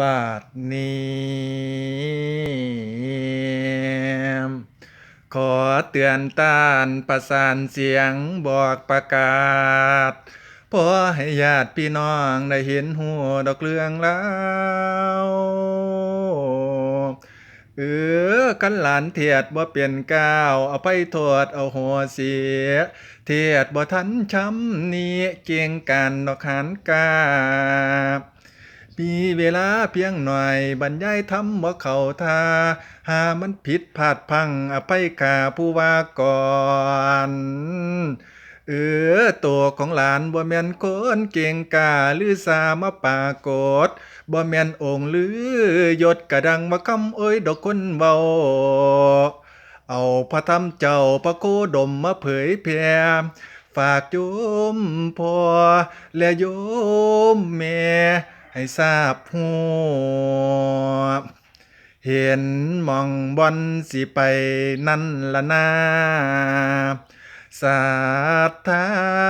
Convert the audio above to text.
บาทนี้ขอเตือนต้านประสานเสียงบอกประกาศพอให้ญาติพี่น้องได้เห็นหัวดอกเรืองแล้ว เออกันหลานเทียดบ่เปลี่ยนก้าวเอาไปโทษเอาหัวเสีย เทียดบ่ทันช้ำนี้เกียงกันดอกหันกาบมีเวลาเพียงหน่อยบรรยายทำบ่เข้าท่าหามันผิดพลาดพังอภัยกาผู้ว่าก่อน เออตัวของหลานบ่แม่นคนเก่งกาหรือสามาปากฏบ่แม่นองค์หรือยศกระดังมาคำเอ้ยดอกคนเว้าเอาพระธรรมเจ้าพระโคดมมาเผยแผ่ฝากโยมพ่อและโยมแม่ให้ทราบหัวเห็นมองบอนสิไปนั่นละนา ศรัทธา